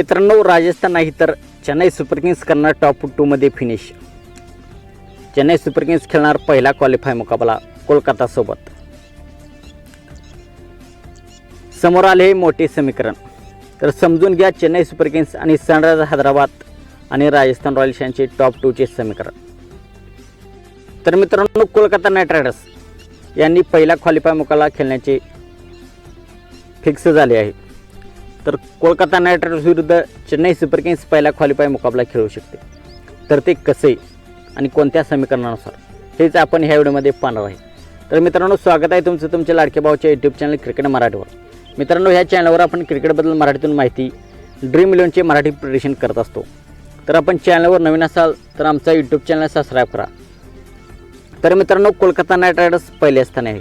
मित्रांनो राजस्थान नाही तर चेन्नई सुपर किंग्स करणार टॉप टूमध्ये फिनिश चेन्नई सुपर किंग्स खेळणार पहिला क्वालिफाय मुकाबला कोलकातासोबत समोर आले हे मोठे समीकरण. तर समजून घ्या चेन्नई सुपर किंग्स आणि सनरायझर हैदराबाद आणि राजस्थान रॉयल्स यांचे टॉप टूचे समीकरण. तर मित्रांनो कोलकाता नाईट रायडर्स यांनी पहिला क्वालिफाय मुकाबला खेळण्याचे फिक्स झाले आहे. तर कोलकाता नाईट रायडर्स विरुद्ध चेन्नई सुपर किंग्स पहिला क्वालिफाय मुकाबला खेळू शकते. तर ते कसे आणि कोणत्या समीकरणानुसार? हेच आपण ह्या व्हिडिओमध्ये पाहणार आहे. तर मित्रांनो स्वागत आहे तुमचं तुमच्या लाडक्या भाऊच्या यूट्यूब चॅनल क्रिकेट मराठीवर. मित्रांनो ह्या चॅनलवर आपण क्रिकेटबद्दल मराठीतून माहिती ड्रीम इलेवनचे मराठी प्रिडिशन करत असतो. तर आपण चॅनलवर नवीन असाल तर आमचा यूट्यूब चॅनल सबस्क्राईब करा. तर मित्रांनो कोलकाता नाईट रायडर्स पहिल्या स्थानी आहे.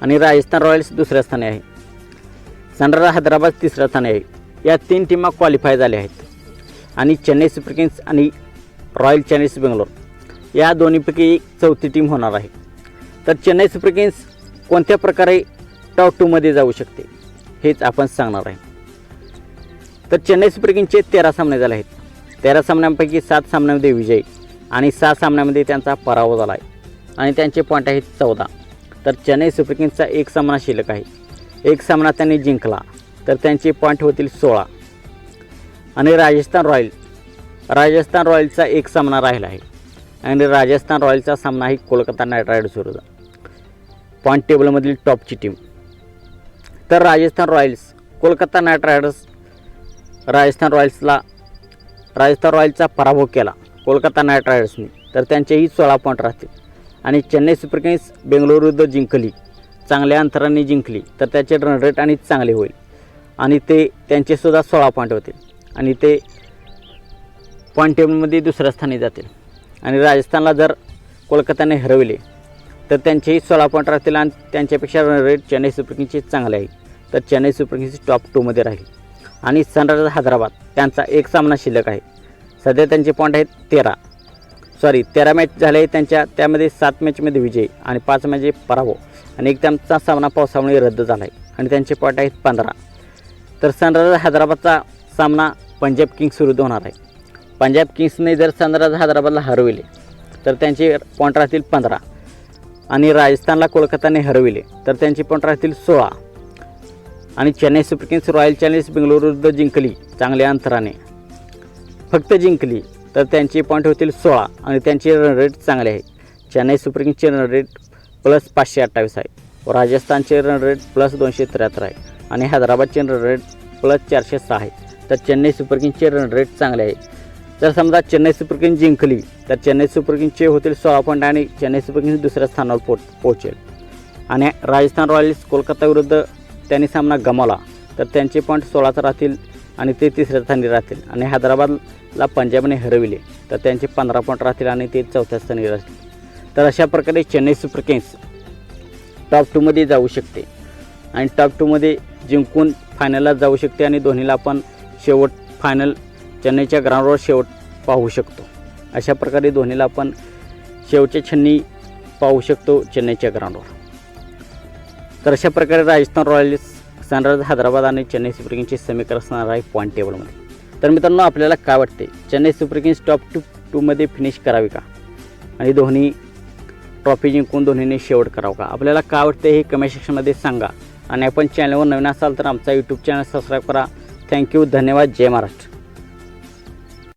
आणि राजस्थान रॉयल्स दुसऱ्या स्थानी आहे. सनरायझर हैदराबाद तिसरा स्थान आहे या तीन टीमा क्वालिफाय झाल्या आहेत। आणि चेन्नई सुपर किंग्स आणि रॉयल चॅलेंजर्स बेंगलोर। या दोन्हीपैकी एक चौथी टीम होणार आहे। तर चेन्नई सुपर किंग्स कोणत्या प्रकारे टॉप टूमध्ये जाऊ शकते हेच आपण सांगणार आहे। तर चेन्नई सुपर किंग्सचे तेरा सामने झाले आहेत। तेरा सामन्यांपैकी सात सामन्यामध्ये विजय आणि सहा सामन्यामध्ये त्यांचा पराभव झाला आहे। आणि त्यांचे पॉईंट आहेत चौदा। तर चेन्नई सुपर किंग्सचा एक सामना शिल्लक आहे। एक सामना त्यांनी जिंकला. तर त्यांचे पॉईंट होतील सोळा. आणि राजस्थान रॉयल राजस्थान रॉयल्सचा एक सामना राहिला आहे. आणि राजस्थान रॉयल्सचा सामना आहे कोलकाता नाईट रायडर्स पॉईंट टेबलमधील टॉपची टीम तर Rajasthan Royals Kolkata Knight Riders Rajasthan रॉयल्सला Rajasthan रॉयल्सचा पराभव केला कोलकाता नाईट रायडर्सने. तर त्यांचेही सोळा पॉईंट राहतील. आणि चेन्नई सुपर किंग्स बेंगळुरू विरुद्ध जिंकली. चांगल्या अंतराने जिंकली तर त्याचे रनरेट आणि चांगले होईल. आणि ते त्यांचेसुद्धा सोळा पॉईंट होतील. आणि ते पॉईंट टेबलमध्ये दुसऱ्या स्थानी जातील. आणि राजस्थानला जर कोलकाताने हरवले तर त्यांचेही सोळा पॉईंट राहतील आणि त्यांच्यापेक्षा रन रेट चेन्नई सुपर किंगचे चांगले आहे. तर चेन्नई सुपर किंग्स टॉप टूमध्ये राहील. आणि सनरायझर्स हैदराबाद त्यांचा एक सामना शिल्लक आहे. सध्या त्यांचे पॉईंट आहेत तेरा. सॉरी तेरा मॅच झाले त्यांच्या त्यामध्ये सात मॅचमध्ये विजय आणि पाच मॅच पराभव. आणि एक त्यांचा सामना पावसामुळे रद्द झाला आहे आणि त्यांचे पॉट आहेत पंधरा. तर सनरायझर हैदराबादचा सामना पंजाब किंग्स विरुद्ध होणार आहे. पंजाब किंग्सने जर सनरायझर हैदराबादला हरविले तर त्यांचे पॉईंट राहतील पंधरा. आणि राजस्थानला कोलकाताने हरविले तर त्यांचे पॉईंट राहतील सोळा. आणि Chennai Super Kings Royal Challengers Bangalore विरुद्ध जिंकली चांगल्या अंतराने. फक्त जिंकली. तर त्यांचे पॉईंट होतील सोळा आणि त्यांचे रन रेट चांगले आहे. चेन्नई सुपर किंग्सचे रन रेट प्लस पाचशे अठ्ठावीस आहे. व राजस्थानचे रन रेट प्लस दोनशे त्र्याहत्तर आहे. आणि हैदराबादचे रन रेट प्लस चारशे सहा आहे. तर चेन्नई सुपर किंग्सचे रन रेट चांगले आहे. जर समजा चेन्नई सुपर किंग्स जिंकली तर चेन्नई सुपर किंग्सचे होतील सोळा पॉईंट आणि चेन्नई सुपर किंग्स दुसऱ्या स्थानावर पो पोहोचेल. आणि राजस्थान रॉयल्स कोलकाताविरुद्ध त्यांनी सामना गमावला तर त्यांचे पॉईंट सोळाचा राहतील आणि ते तिसऱ्या स्थानी राहतील. आणि हैदराबादला पंजाबने हरविले तर त्यांचे पंधरा पॉईंट राहतील आणि ते चौथ्या स्थानी राहतील. तर अशा प्रकारे चेन्नई सुपर किंग्स टॉप टूमध्ये जाऊ शकते. आणि टॉप टूमध्ये जिंकून फायनलला जाऊ शकते आणि धोनीला आपण शेवट फायनल चेन्नईच्या ग्राउंडवर शेवट पाहू शकतो. अशा प्रकारे धोनीला आपण शेवटच्या छन्नी पाहू शकतो चेन्नईच्या ग्राउंडवर तर अशा प्रकारे राजस्थान रॉयल्स सनरायझर हैदराबाद आणि चेन्नई सुपर किंग्सचे समीकरण असणार आहे पॉईंट टेबलमध्ये तर मित्रांनो आपल्याला काय वाटते? Chennai Super Kings top two टूमध्ये फिनिश करावी का? आणि धोनी ट्रॉफी जिंकून धोनीने शेवट करावं का? आपल्याला काय वाटते हे कमेंट सेक्शनमध्ये सांगा. आणि आपण चॅनलवर नवीन असाल तर आमचा यूट्यूब चॅनल सबस्क्राईब करा. थँक्यू धन्यवाद. जय महाराष्ट्र.